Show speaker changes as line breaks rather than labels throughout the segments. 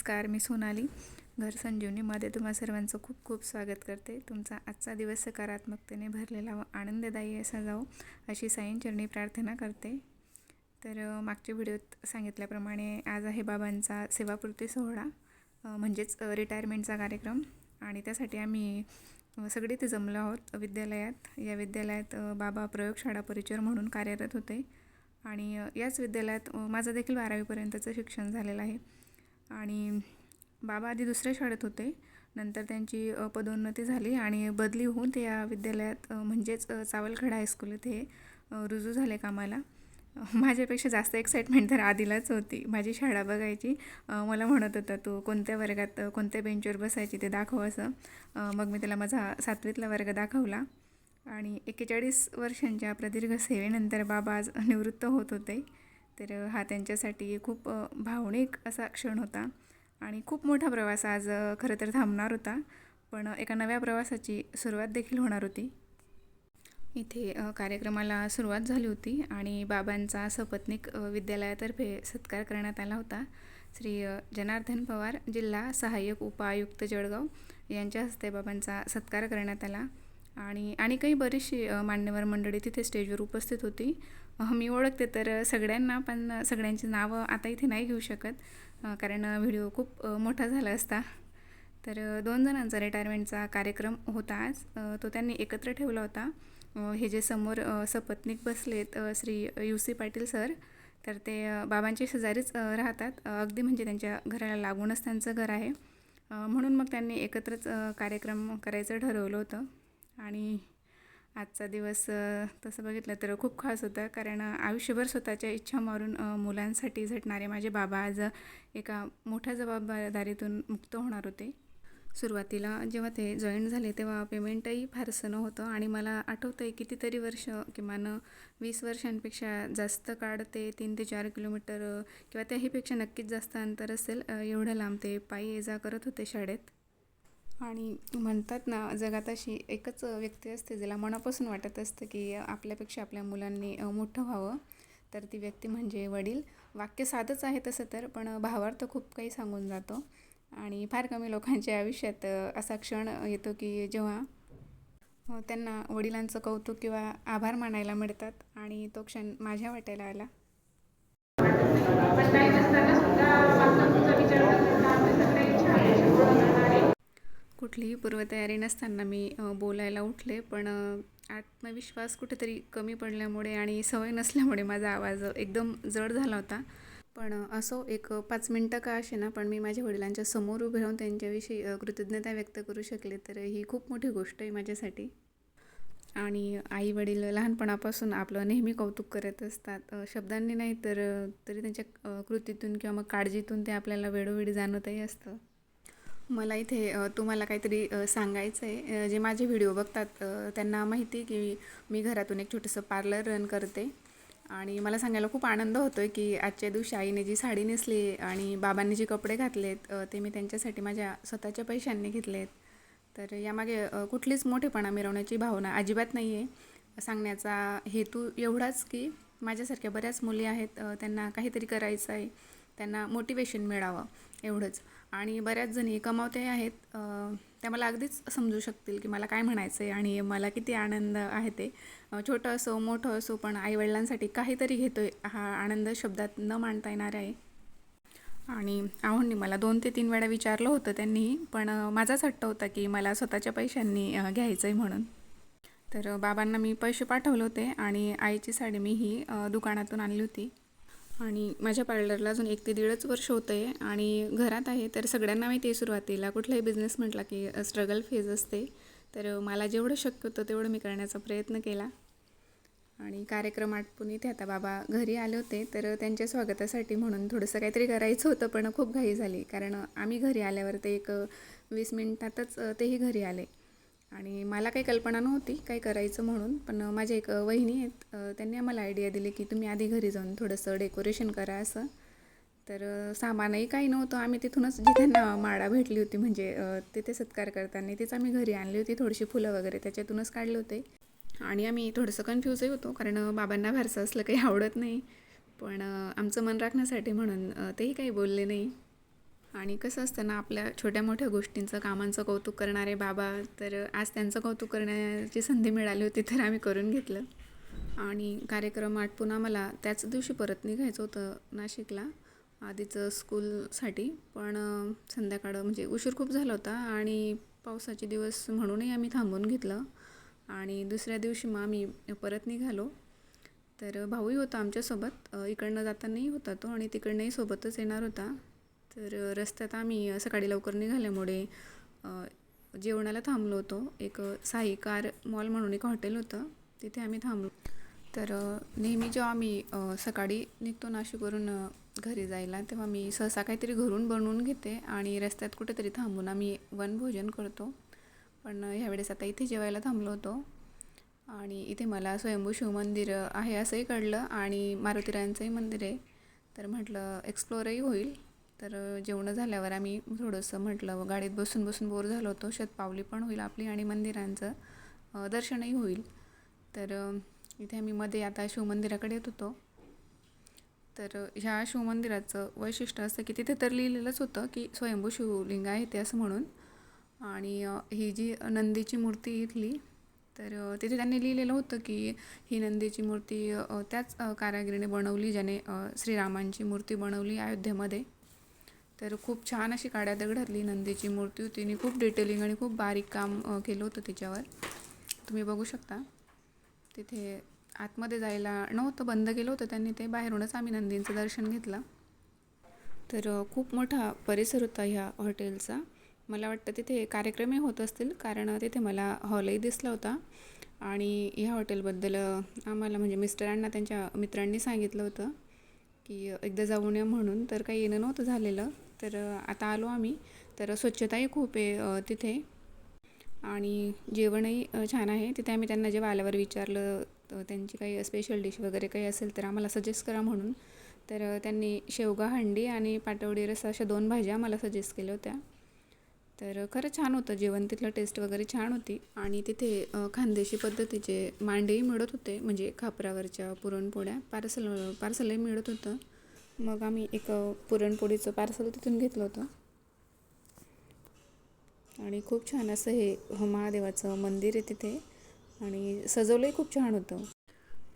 नमस्कार मी सोनाली घर संजीवनीमध्ये तुम्हा सर्वांचं खूप खूप स्वागत करते. तुमचा आजचा दिवस सकारात्मकतेने भरलेला व आनंददायी असा जाओ अशी साईंचरणी प्रार्थना करते. तर मागच्या व्हिडिओत सांगितल्याप्रमाणे आज आहे बाबांचा सेवापूर्ती सोहळा म्हणजेच रिटायरमेंटचा कार्यक्रम. आणि त्यासाठी आम्ही सगळे ते जमलो आहोत विद्यालयात. या विद्यालयात बाबा प्रयोगशाळा परिचर म्हणून कार्यरत होते. आणि याच विद्यालयात माझं देखील बारावीपर्यंतचं शिक्षण झालेलं आहे. आणि बाबा आधी दुसऱ्या शाळेत होते. नंतर त्यांची पदोन्नती झाली आणि बदली होऊन ते या विद्यालयात म्हणजेच अ, चावलखेडा हायस्कूल इथे रुजू झाले कामाला. माझ्यापेक्षा जास्त एक्साइटमेंट तर आधीलाच होती. माझी शाळा बघायची मला म्हणत होता तू कोणत्या वर्गात कोणत्या बेंचवर बसायची ते दाखव असं. मग मी त्याला माझा सातवीतला वर्ग दाखवला. आणि एक्केचाळीस वर्षांच्या प्रदीर्घ सेवेनंतर बाबा आज निवृत्त होत होते. तर हा त्यांच्यासाठी खूप भावनिक असा क्षण होता. आणि खूप मोठा प्रवास आज खरं तर थांबणार होता. पण एका नव्या प्रवासाची सुरुवात देखील होणार होती. इथे कार्यक्रमाला सुरुवात झाली होती आणि बाबांचा सपत्निक विद्यालयातर्फे सत्कार करण्यात आला होता. श्री जनार्दन पवार जिल्हा सहाय्यक उपायुक्त जळगाव यांच्या हस्ते बाबांचा सत्कार करण्यात आला. आणि आणि काही बरीचशी मान्यवर मंडळी तिथे स्टेजवर उपस्थित होती. मी ओळखते तर सगळ्यांना पण सगळ्यांची नावं आता इथे नाही घेऊ शकत कारण व्हिडिओ खूप मोठा झाला असता. तर दोन जणांचा रिटायरमेंटचा कार्यक्रम होता आज. तो त्यांनी एकत्र ठेवला होता. हे जे समोर सपत्निक सपत्नीक बसलेत Shri U C Patil sir तर ते बाबांचे शेजारीच राहतात. अगदी म्हणजे त्यांच्या घराला लागूनच त्यांचं घर आहे. म्हणून मग त्यांनी एकत्रच कार्यक्रम करायचं ठरवलं होतं. आणि आजचा दिवस तसं बघितलं तर खूप खास होता. कारण आयुष्यभर स्वतःच्या इच्छा मारून मुलांसाठी झटणारे माझे बाबा आज एका मोठ्या जबाबदारीतून मुक्त होणार होते. सुरुवातीला जेव्हा ते जॉईन झाले तेव्हा पेमेंटही फारसं नव्हतं. आणि मला आठवतं आहे कितीतरी वर्ष किमान वीस वर्षांपेक्षा जास्त काढ ते तीन ते चार किलोमीटर किंवा त्याहीपेक्षा नक्कीच जास्त अंतर असेल एवढं लांब ते पायी ये जा करत होते शाळेत. आणि म्हणतात ना जगात अशी एकच व्यक्ती असते जिला मनापासून वाटत असतं की आपल्यापेक्षा आपल्या मुलांनी मोठं व्हावं. तर ती व्यक्ती म्हणजे वडील. वाक्य साधंच आहे तसं तर पण भावार्थ खूप काही सांगून जातो. आणि फार कमी लोकांच्या आयुष्यात असा क्षण येतो की जेव्हा त्यांना वडिलांचं कौतुक किंवा आभार मानायला मिळतात आणि तो क्षण माझ्या वाट्याला आला
पण काही नसताना सुद्धा आपला पुढचा विचार न करता आपले सगळे इच्छा आकांक्षा पूर्ण करणारे
कुठलीही पूर्वतयारी नसताना मी बोलायला उठले. पण आत्मविश्वास कुठेतरी कमी पडल्यामुळे आणि सवय नसल्यामुळे माझा आवाज एकदम जड झाला होता. पण असो एक पाच मिनटं का असे ना पण मी माझ्या वडिलांच्या समोर उभे राहून त्यांच्याविषयी कृतज्ञता व्यक्त करू शकले तर ही खूप मोठी गोष्ट आहे माझ्यासाठी. आणि आई वडील लहानपणापासून आपलं नेहमी कौतुक करत असतात. शब्दांनी नाही तर तरी त्यांच्या कृतीतून किंवा मग काळजीतून ते आपल्याला वेळोवेळी जाणवतही असतं. मला इथे तुम्हाला काहीतरी सांगायचं आहे जे माझे व्हिडिओ बघतात त्यांना माहिती आहे की मी घरातून एक छोटंसं पार्लर रन करते. आणि मला सांगायला खूप आनंद होतो आहे की आजच्या दिवशी आईने जी साडी नेसली आणि बाबांनी जे कपडे घातलेत ते मी त्यांच्यासाठी माझ्या स्वतःच्या पैशांनी घेतलेत. तर यामागे कुठलीच मोठेपणा मिरवण्याची भावना अजिबात नाही आहे सांगण्याचा हेतू एवढाच की माझ्यासारख्या बऱ्याच मुली आहेत त्यांना काहीतरी करायचं आहे त्यांना मोटिवेशन मिळावं एवढंच. आणि बऱ्याच जणी कमावते आहेत त्या मला अगदीच समजू शकतील की मला काय म्हणायचं आहे आणि मला किती आनंद आहे ते. छोटं असो मोठं असो पण आईवडिलांसाठी काहीतरी घेतो आहे हा आनंद शब्दात न मांडता येणार आहे. आणि आहोंनी मला दोन ते तीन वेळा विचारलं होतं त्यांनी पण माझाच हट्ट होता की मला स्वतःच्या पैशांनी घ्यायचं आहे म्हणून. तर बाबांना मी पैसे पाठवले होते आणि आईची साडी मी ही दुकानातून आणली होती. आणि माझ्या पार्लरला अजून एक ते दीडच वर्ष होतं आहे आणि घरात आहे तर सगळ्यांना माहिती आहे सुरुवातीला. कुठलाही बिझनेस म्हटला की स्ट्रगल फेज असते. तर मला जेवढं शक्य होतं तेवढं मी करण्याचा प्रयत्न केला. आणि कार्यक्रम आटपून इथे आता बाबा घरी आले होते तर त्यांच्या स्वागतासाठी म्हणून थोडंसं काहीतरी करायचं होतं पण खूप घाई झाली. कारण आम्ही घरी आल्यावर ते एक वीस मिनिटातच तेही घरी आले. आणि मला काही कल्पना नव्हती काय करायचं म्हणून पण माझ्या एक वहिनी आहेत त्यांनी आम्हाला आयडिया दिली की तुम्ही आधी घरी जाऊन थोडंसं डेकोरेशन करा असं. तर सामानही काही नव्हतं. आम्ही तिथूनच जिथे त्यांना माळा भेटली होती म्हणजे तिथे सत्कार करताना तीच आम्ही घरी आणली होती थोडीशी फुलं वगैरे त्याच्यातूनच काढले होते. आणि आम्ही थोडंसं कन्फ्यूजही होतो कारण बाबांना फारसं असलं काही आवडत नाही. पण आमचं मन राखण्यासाठी म्हणून तेही काही बोलले नाही. आणि कसं असतं ना आपल्या छोट्या मोठ्या गोष्टींचं कामांचं कौतुक करणारे बाबा तर आज त्यांचं कौतुक करण्याची संधी मिळाली होती तर आम्ही करून घेतलं. आणि कार्यक्रम आटपून आम्हाला त्याच दिवशी परत निघायचं होतं नाशिकला आधीचं स्कूलसाठी. पण संध्याकाळ म्हणजे उशीर खूप झाला होता आणि पावसाचे दिवस म्हणूनही आम्ही थांबून घेतलं. आणि दुसऱ्या दिवशी मग आम्ही परत निघालो. तर भाऊही होता आमच्यासोबत. इकडनं जातानाही होता तो आणि तिकडनंही सोबतच येणार होता. तर रस्त्यात आम्ही सकाळी लवकर निघाल्यामुळे जेवणाला थांबलो होतो. एक साई कार मॉल म्हणून एक हॉटेल होतं. तिथे आम्ही थांबलो. तर नेहमी जेव्हा आम्ही सकाळी निघतो नाशिकवरून घरी जायला तेव्हा मी सहसा काहीतरी घरून बनवून घेते आणि रस्त्यात कुठेतरी थांबून आम्ही वनभोजन करतो. पण ह्यावेळेस आता इथे जेवायला थांबलो होतो. आणि इथे मला स्वयंभू शिवमंदिर आहे असंही कळलं आणि मारुतीरायांचंही मंदिर आहे. तर म्हटलं एक्सप्लोरही होईल. तर जेवणं झाल्यावर आम्ही थोडंसं म्हटलं गाडीत बसून बसून बोर झालो होतो शतपावली पण होईल आपली आणि मंदिरांचं दर्शनही होईल. तर इथे आम्ही मध्ये आता शिवमंदिराकडे येत होतो. तर ह्या शिवमंदिराचं वैशिष्ट्य असं की तिथे तर लिहिलेलंच होतं की स्वयंभू शिवलिंग आहे ते असं म्हणून. आणि ही जी नंदीची मूर्ती इथली तर तिथे त्यांनी लिहिलेलं होतं की ही नंदीची मूर्ती त्याच कारागिरीने बनवली ज्याने श्रीरामांची मूर्ती बनवली अयोध्येमध्ये. तर खूप छान अशी काड्या दगडातली नंदीची मूर्ती होती तिने खूप डिटेलिंग आणि खूप बारीक काम केलं होतं तिच्यावर. तुम्ही बघू शकता. तिथे आतमध्ये जायला नव्हतं बंद केलं होतं त्यांनी. ते बाहेरूनच आम्ही नंदींचं दर्शन घेतलं. तर खूप मोठा परिसर होता ह्या हॉटेलचा. मला वाटतं तिथे कार्यक्रमही होत असतील कारण तिथे मला हॉलही दिसला होता. आणि ह्या हॉटेलबद्दल आम्हाला म्हणजे मिस्टरांना त्यांच्या मित्रांनी सांगितलं होतं की एकदा जाऊन या म्हणून. तर काही येणं नव्हतं झालेलं. तर आता आलो आम्ही. तर स्वच्छताही खूप आहे तिथे. आणि जेवणही छान आहे. तिथे आम्ही त्यांना जेव्हा आल्यावर विचारलं तर त्यांची काही स्पेशल डिश वगैरे काही असेल तर आम्हाला सजेस्ट करा म्हणून. तर त्यांनी शेवगा हंडी आणि पाटवडी रस अशा दोन भाज्या आम्हाला सजेस्ट केल्या होत्या. तर खरं खरंच छान होतं जेवण. तिथलं टेस्ट वगैरे छान होती. आणि तिथे खानदेशी पद्धतीचे मांडेही मिळत होते. म्हणजे खापरावरच्या पुरणपोळ्या. पार्सल पार्सलही मिळत होतं. मग आम्ही एक पुरणपोळीचं पार्सल तिथून घेतलं होतं. आणि खूप छान असं हे महादेवाचं मंदिर आहे तिथे. आणि सजवलंही खूप छान होतं.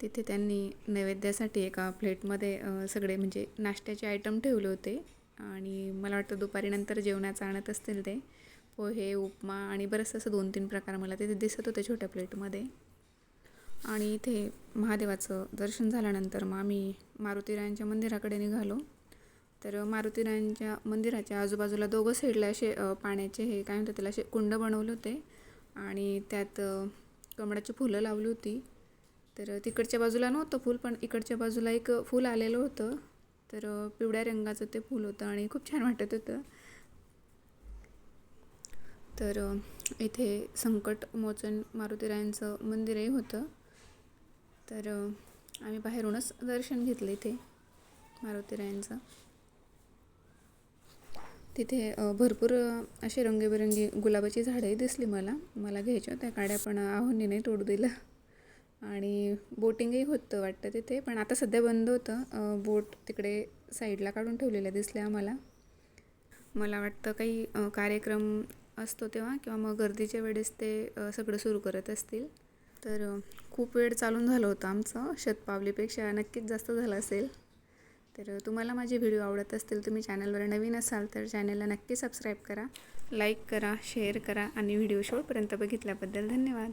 तिथे त्यांनी नैवेद्यासाठी एका प्लेटमध्ये सगळे म्हणजे नाश्त्याचे आयटम ठेवले होते. आणि मला वाटतं दुपारी नंतर जेवणाचं आणत असतील ते. पोहे उपमा आणि बरंचसं असं दोन तीन प्रकार मला तिथे दिसत होते छोट्या प्लेटमध्ये. आणि इथे महादेवाचं दर्शन झाल्यानंतर मग आम्ही मारुतीरायांच्या मंदिराकडे निघालो. तर मारुतीरायांच्या मंदिराच्या आजूबाजूला दोघं साईडला असे पाण्याचे हे काय म्हणतात त्याला असे कुंड बनवले होते. आणि त्यात कमळाची फुलं लावली होती. तर तिकडच्या बाजूला नव्हतं फूल पण इकडच्या बाजूला एक फूल आलेलं होतं. तर पिवळ्या रंगाचं ते फूल होतं आणि खूप छान वाटत होतं. तर इथे संकट मोचन मारुतीरायांचं मंदिरही होतं. तर आम्ही बाहेरूनच दर्शन घेतलं इथे मारुतीरायांचं तिथे भरपूर असे रंगीबेरंगी गुलाबाची झाडंही दिसली मला. मला घ्यायच्या होत्या काड्या पण आहोंनी नाही तोडू दिलं. आणि बोटिंगही होतं वाटतं तिथे पण आता सध्या बंद होतं. बोट तिकडे साईडला काढून ठेवलेल्या दिसल्या आम्हाला. मला वाटतं काही कार्यक्रम असतो तेव्हा किंवा मग गर्दीच्या वेळेस ते सगळं सुरू करत असतील. तर खूप वेळ चालून झालं होतं आमचं. शतपावलीपेक्षा नक्कीच जास्त झालं असेल. तर तुम्हाला माझे व्हिडिओ आवडत असतील तुम्ही चॅनलवर नवीन असाल तर चॅनलला नक्की सबस्क्राईब करा. लाईक करा शेअर करा आणि व्हिडिओ शेवटपर्यंत बघितल्याबद्दल धन्यवाद.